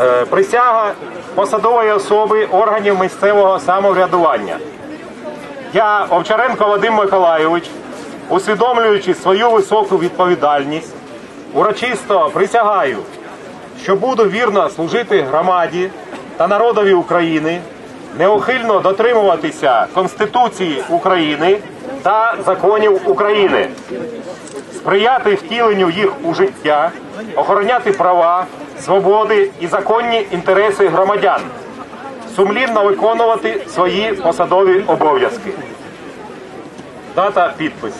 Е, присяга посадової особи органів місцевого самоврядування. Я, Овчаренко Вадим Миколайович, усвідомлюючи свою високу відповідальність, урочисто присягаю, що буду вірно служити громаді та народові України, неухильно дотримуватися Конституції України та законів України, сприяти втіленню їх у життя, охороняти права, свободи і законні інтереси громадян, сумлінно виконувати свої посадові обов'язки. Дата підпис.